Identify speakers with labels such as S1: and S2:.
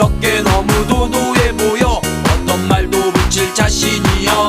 S1: 부끄럽게 너무 도도해 보여. 어떤 말도 붙일 자신이여